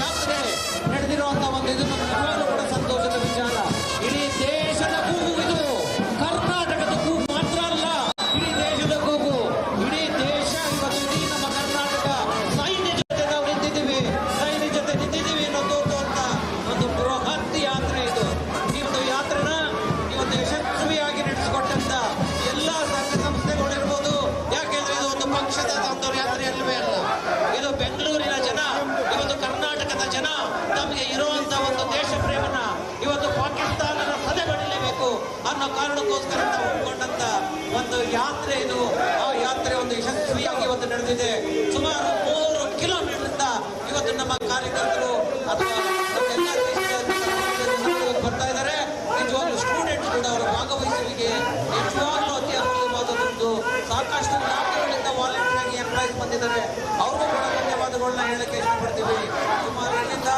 ರಾತ್ರಿ ನಡೆದಿರುವಂತಹ ಒಂದು ಇದನ್ನು ಇದ್ದಾರೆ ಅವರು ಕೂಡ ಧನ್ಯವಾದಗಳನ್ನ ಹೇಳಕ್ಕೆ ಇಷ್ಟಪಡ್ತೀವಿ. ನಮ್ಮ ಎಲ್ಲಿಂದ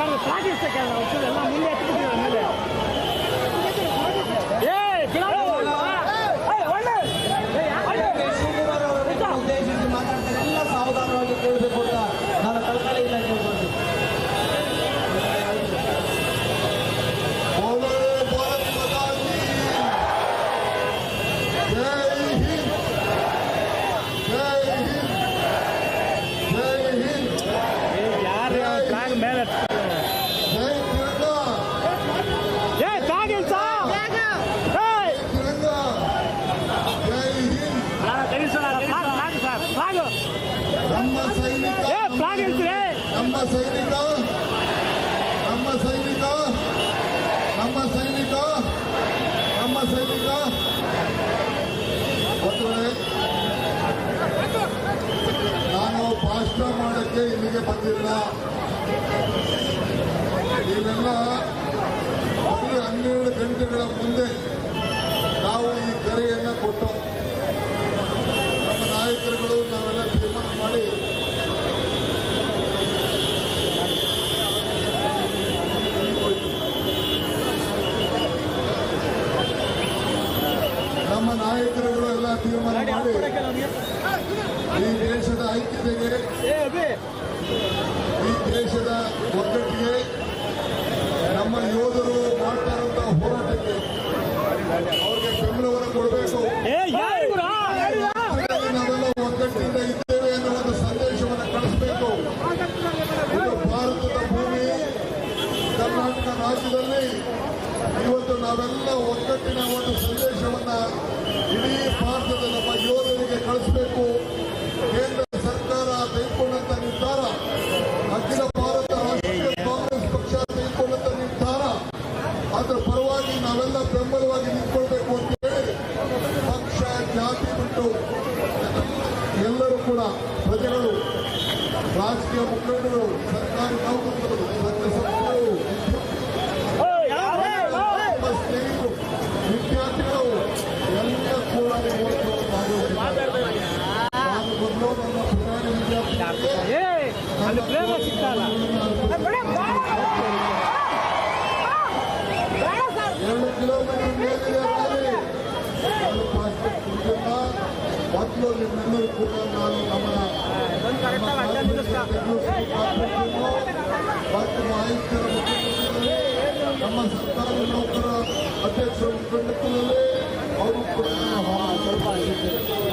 Kalau lagi 能让你们 ಸೈನಿಕ, ನಮ್ಮ ಸೈನಿಕ ನಮ್ಮ ಸೈನಿಕ ನಮ್ಮ ಸೈನಿಕ. ನಾನು ಭಾಷಣ ಮಾಡಕ್ಕೆ ಇಲ್ಲಿಗೆ ಬಂದಿಲ್ಲ. ಇವೆಲ್ಲ ಬರೀ ಹನ್ನೆರಡು ಗಂಟೆಗಳ ಮುಂದೆ ನಾವು ಈ ಕರೆಯನ್ನು ಕೊಟ್ಟು ನಮ್ಮ ನಾಯಕರುಗಳು ನಾವೆಲ್ಲ ತೀರ್ಮಾನ ಮಾಡಿ ಈ ದೇಶದ ಐಕ್ಯತೆಗೆ ಅಲ್ಲಿ ಫ್ಲೇವರ್ ಸಿಗ್ತಾಲ್ಲ ಮೊದಲು ನಿಮ್ಮೆಲ್ಲರೂ ಕೂಡ ನಾನು ಮತ್ತು ಮಾಹಿತಿ ನಮ್ಮ ಸರ್ಕಾರದ ನೌಕರ ಅಧ್ಯಕ್ಷರ ಮುಖಂಡತ್ವದಲ್ಲಿ 好，好，好，好，好。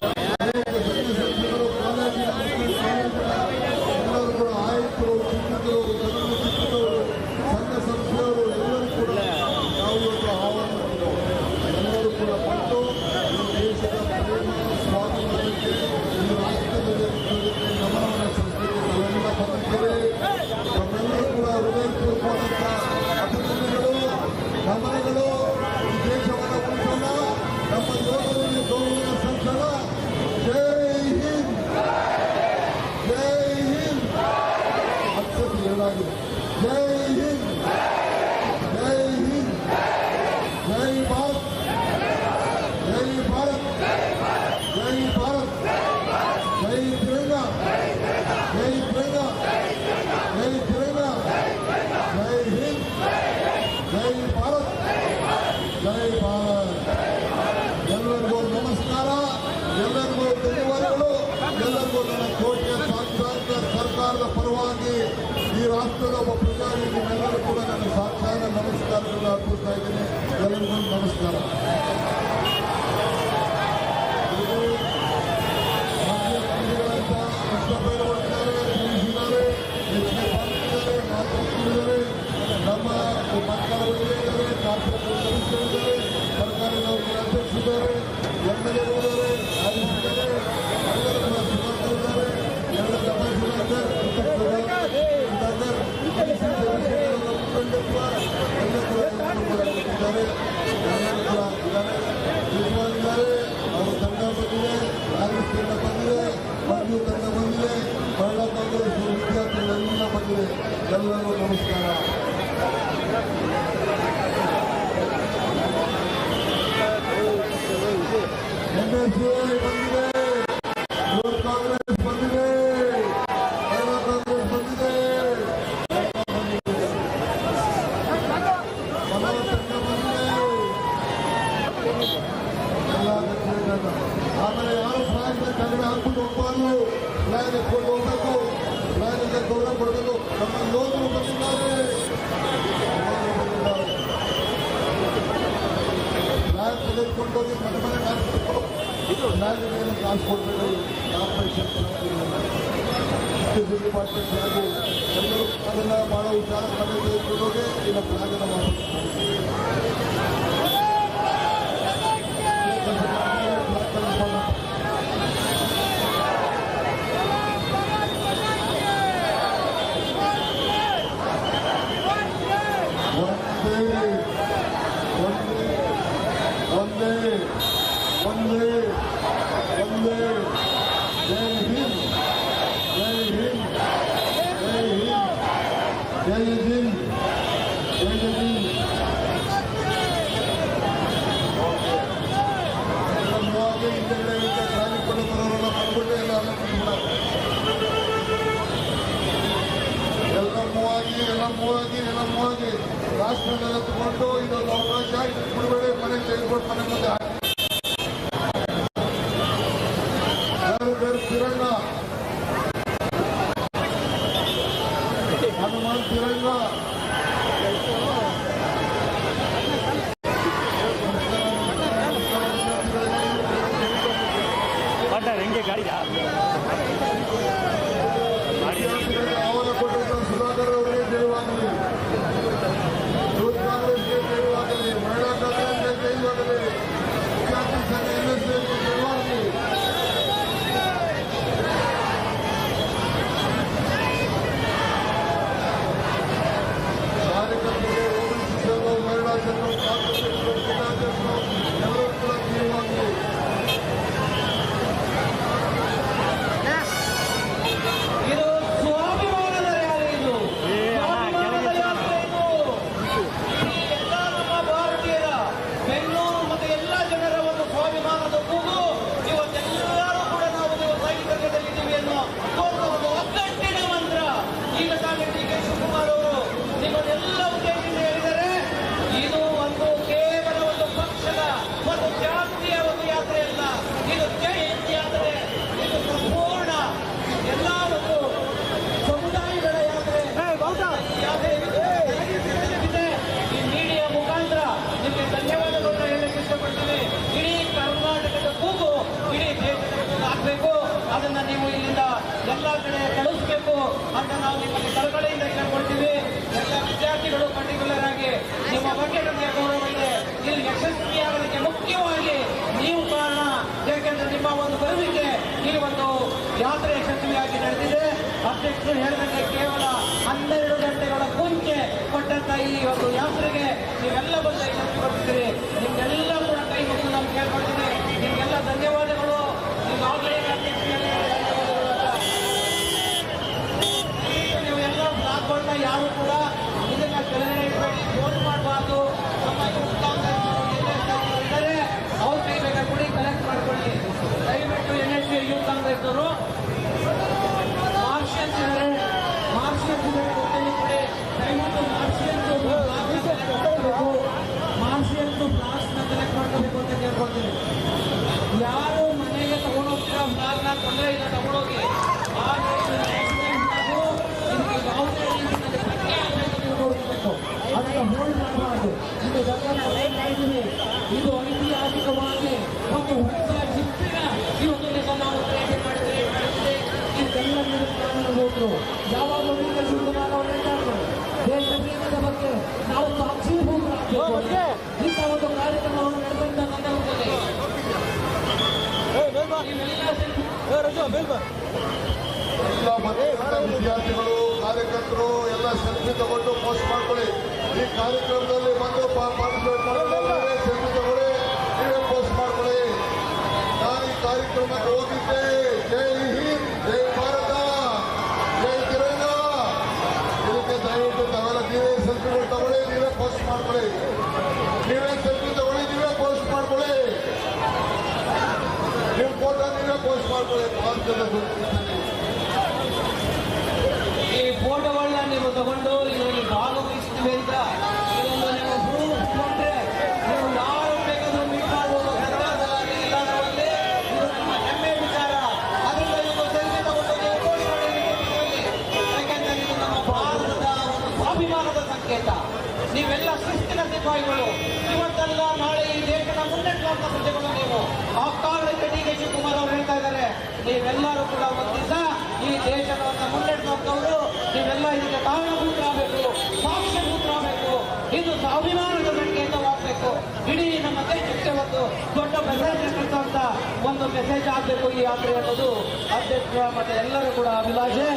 ರಾಷ್ಟ್ರದ ಒಬ್ಬ ಪ್ರಜಾನಿ ನಿಮ್ಮೆಲ್ಲರೂ ಕೂಡ ನನ್ನ ಸಾಕ್ಷಾದ ನಮಸ್ಕಾರಗಳನ್ನು ಅರ್ಪಿಸ್ತಾ ಇದ್ದೀನಿ. ಎಲ್ಲರಿಗೂ ನಮಸ್ಕಾರ. ನಮ್ಮ ಸರ್ಕಾರದ ಅಧ್ಯಕ್ಷರಿದ್ದಾರೆ ಎಲ್ಲರಿಗೂ ಜಿಲ್ಲಾನೇ ಕರ್ನಾಟಕ ಜಿಲ್ಲಾನೇ ಇದ್ದಾರೆ ಅವರು ತಂಡ ಬಂದಿದೆ ಕಾಂಗ್ರೆಸ್ ತಂಡ ಬಂದಿದೆ ಪಂಜು ತಂಡ ಎಲ್ಲರಿಗೂ ನಮಸ್ಕಾರ ಬಂದಿದೆ ಆಗಿದೆ থানার মধ্যে ಕಡೆ ಕಳಿಸ್ಬೇಕು ಅಂತ ನಾವು ನಿಮಗೆ ಕಳಕಳಿಯಿಂದ ಕೇಳ್ಕೊಳ್ತೀವಿ. ಎಲ್ಲ ವಿದ್ಯಾರ್ಥಿಗಳು ಪರ್ಟಿಕ್ಯುಲರ್ ಆಗಿ ನಿಮ್ಮ ಬಗ್ಗೆ ನಮಗೆ ಗೌರವ ಇಲ್ಲಿ ಯಶಸ್ವಿಯಾಗೋದಕ್ಕೆ ಮುಖ್ಯವಾಗಿ ನೀವು ಕಾರಣ. ಯಾಕೆಂದ್ರೆ ನಿಮ್ಮ ಒಂದು ಬರುವಿಕೆ ಈ ಒಂದು ಯಾತ್ರೆ ಯಶಸ್ವಿಯಾಗಿ ನಡೆದಿದೆ. ಅಧ್ಯಕ್ಷರು ಹೇಳಿದಂತೆ ಕೇವಲ ಹನ್ನೆರಡು ಗಂಟೆಗಳ ಮುಂಚೆ ಕೊಟ್ಟಂತ ಈ ಒಂದು ಯಾತ್ರೆಗೆ ನೀವೆಲ್ಲ ಬಂದು ಯಶಸ್ವಿಗೊಳಿಸ್ತೀರಿ ನಿಮ್ಗೆಲ್ಲ ಕೂಡ ಕೈ ಮುಗಿದು ನಾವು ಯೂತ್ ಕಾಂಗ್ರೆಸ್ನವರು ಕಾರ್ಯಕ್ರಮದಲ್ಲಿ ಬಂದು ಮಾಡಿದ್ರೆ ಸೆಲ್ಫಿ ತಗೊಳ್ಳಿ, ನೀವೇ ಪೋಸ್ಟ್ ಮಾಡ್ಕೊಳ್ಳಿ. ನಾನು ಈ ಕಾರ್ಯಕ್ರಮಕ್ಕೆ ಹೋಗಿದ್ದೆ. ಜೈ ಹಿಂದ್, ಜೈ ಭಾರತ, ಜೈ ತಿರಂಗ ಇದಕ್ಕೆ ದಯವಿಟ್ಟು ತಾವೆಲ್ಲ ನೀವೇ ಸೆಲ್ಫಿಗಳು ತಗೊಳ್ಳಿ, ನೀವೇ ಪೋಸ್ಟ್ ಮಾಡ್ಕೊಳ್ಳಿ. ನೀವೇ ಸೆಲ್ಫಿ ತಗೊಳ್ಳಿ, ನೀವೇ ಪೋಸ್ಟ್ ಮಾಡ್ಕೊಳ್ಳಿ. ನಿಮ್ಮ ಫೋಟೋ ನೀವೇ ಪೋಸ್ಟ್ ಮಾಡ್ಕೊಳ್ಳಿ. ಭಾರತದ ಮುನ್ನಡೆಸುವಂತ ಪ್ರಜೆಗಳು ನೀವು. ಕಾರಣಕ್ಕೆ ಡಿ ಕೆ ಶಿವಕುಮಾರ್ ಅವರು ಹೇಳ್ತಾ ಇದ್ದಾರೆ, ನೀವೆಲ್ಲರೂ ಕೂಡ ಒಂದಿಸ ಈ ದೇಶವನ್ನು ಮುನ್ನಡೆಸುವಂತವರು ನೀವೆಲ್ಲ ಇದಕ್ಕೆ ಕಾರಣಭೂತರಾಗಬೇಕು, ಸಾಕ್ಷ್ಯಭೂತರಾಗಬೇಕು. ಇದು ಸ್ವಾಭಿಮಾನದ ಸಂಕೇತವಾಗಬೇಕು ಇಡೀ ನಮ್ಮ ದೇಶಕ್ಕೆ ಒಂದು ದೊಡ್ಡ ಮೆಸೇಜ್ ಇರ್ತಕ್ಕಂಥ ಒಂದು ಮೆಸೇಜ್ ಆಗಬೇಕು ಈ ಯಾತ್ರೆ ಅನ್ನೋದು. ಅಧ್ಯಕ್ಷ ಮತ್ತೆ ಎಲ್ಲರೂ ಕೂಡ ಅಭಿಲಾಷೆ.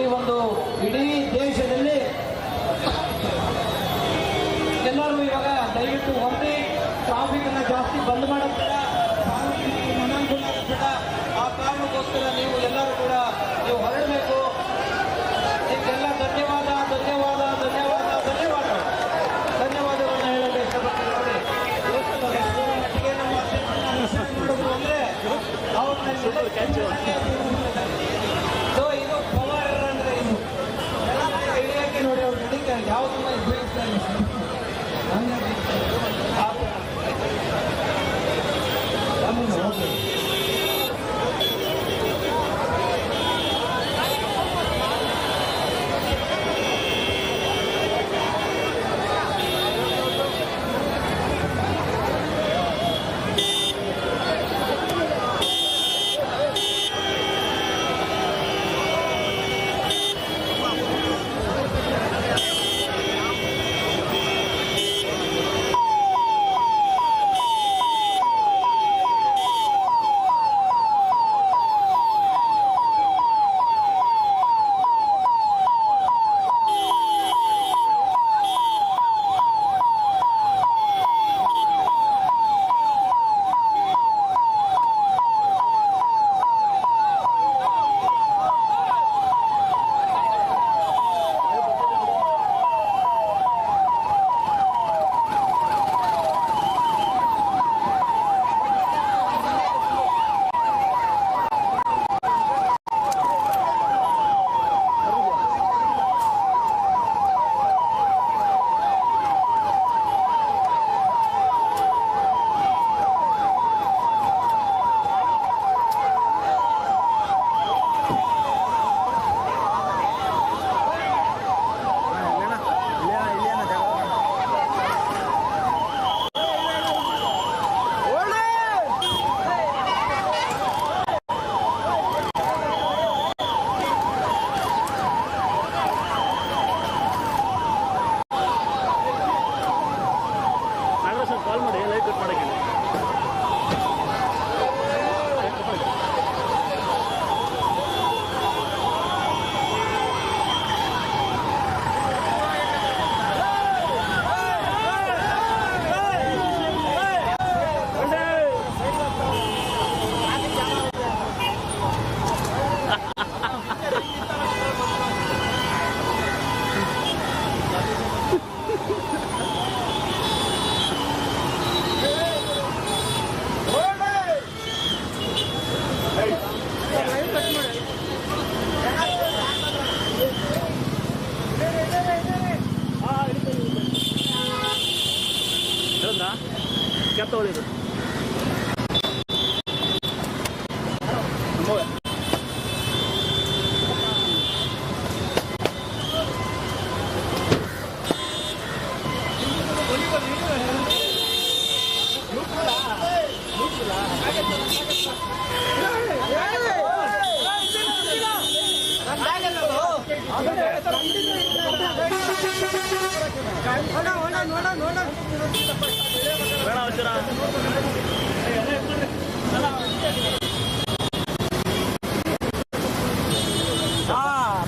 ಈ ಒಂದು ಇಡೀ ದೇಶದಲ್ಲಿ ಎಲ್ಲರೂ ಇವಾಗ ದಯವಿಟ್ಟು ಒಮ್ಮೆ ಟ್ರಾಫಿಕ್ ಅನ್ನ ಜಾಸ್ತಿ ಬಂದ್ ಮಾಡೋದ್ ಬೇಡ. ಸಾರ್ವಜನಿಕರಿಗೆ ಮನಾನುಕೂಲ ಆಗೋದ್ ಬೇಡ. ಆ ಕಾರಣಕ್ಕೋಸ್ಕರ ನೀವು ಎಲ್ಲರೂ ಕೂಡ ನೀವು ಹೊರಡಬೇಕು. ನಿಮ್ಗೆಲ್ಲ ಧನ್ಯವಾದ ಧನ್ಯವಾದ ಧನ್ಯವಾದ ಧನ್ಯವಾದ. ಧನ್ಯವಾದವನ್ನು ಹೇಳಲು ನೋಡಿ ಇವತ್ತು ಮಟ್ಟಿಗೆ ನಮ್ಮ ಅಂದ್ರೆ ಅವ್ರನ್ನ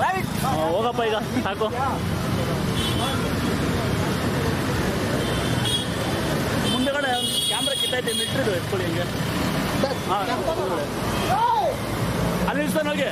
ರೈಟ್ ಹೋಗಪ್ಪ ಈಗ ಸಾಕು ಮುಂದೆಗಡೆ ಕ್ಯಾಮ್ರಾ ಕಿತ್ತೈತೆ ಮಿಟ್ರಿದು ಎತ್ಕೊಳ್ಳಿ ಹಿಂಗೆ. ಹಾಂ. ಅಲ್ಲಿ ನೋಡಿ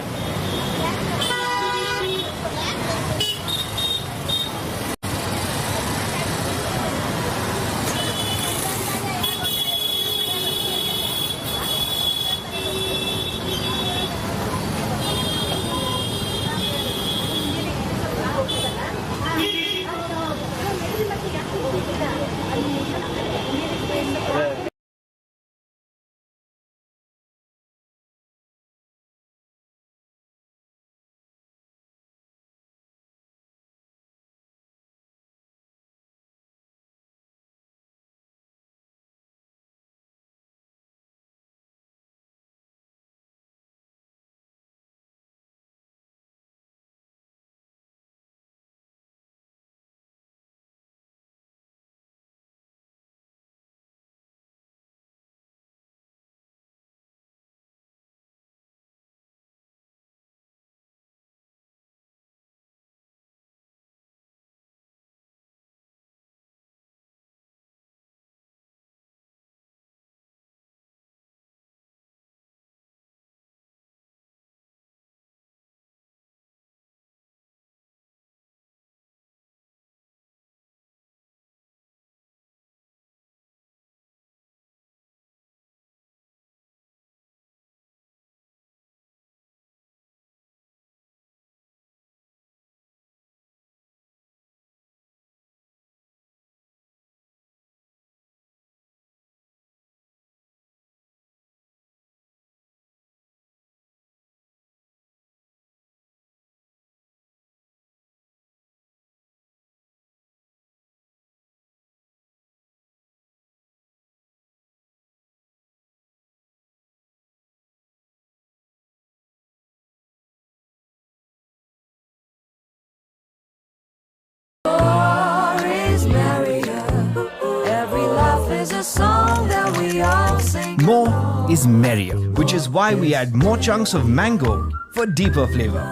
More is merrier, which is why we add more chunks of mango for deeper flavor.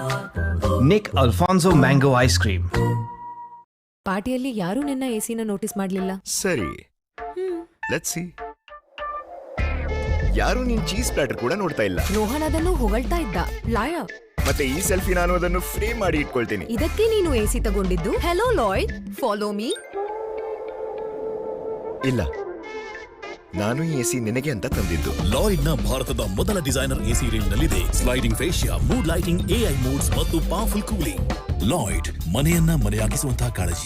Nick Alfonso Mango Ice Cream. ಪಾರ್ಟಿಯಲ್ಲಿ ಯಾರು ನಿನ್ನ ಎಸಿನ ನೋಟಿಸ್ ಮಾಡಲಿಲ್ಲ? ಸರಿ. ಲೆಟ್ಸ್ ಸಿ ಯಾರು ನಿನ್ ಚೀಸ್ ಪ್ಲಾಟರ್ ಕೂಡ ನೋಡ್ತಾ ಇಲ್ಲ. ರೋಹನ್ ಅದನ್ನು ಹೊಗಳ್ತಾ ಇದ್ದ. ಲಾಯ ಮತ್ತೆ ಈ ಸೆಲ್ಫಿ ನಾನು ಅದನ್ನು ಫ್ರೇಮ್ ಮಾಡಿ ಇಟ್ಕೊಳ್ತೀನಿ. ಇದಕ್ಕೆ ನೀನು ಎಸಿ ತಗೊಂಡಿದ್ದು? ಹೆಲೋ ಲಾಯ್ ಫಾಲೋ ಮೀ ಇಲ್ಲ. ನಾನು ಈ ಎಸಿ ನಿನಗೆ ಅಂತ ತಂದಿದ್ದು. ಲಾಯ್ಡ್ನ ಭಾರತದ ಮೊದಲ ಡಿಸೈನರ್ ಎಸಿ ರೇಂಜ್ ನಲ್ಲಿದೆ sliding fascia mood lighting AI moods ಮತ್ತು ಪವರ್ಫುಲ್ ಕೂಲಿಂಗ್ ಲಾಯ್ಡ್ ಮನೆಯನ್ನ ಮನೆಯಾಗಿಸುವಂತಹ ಕಾಳಜಿ.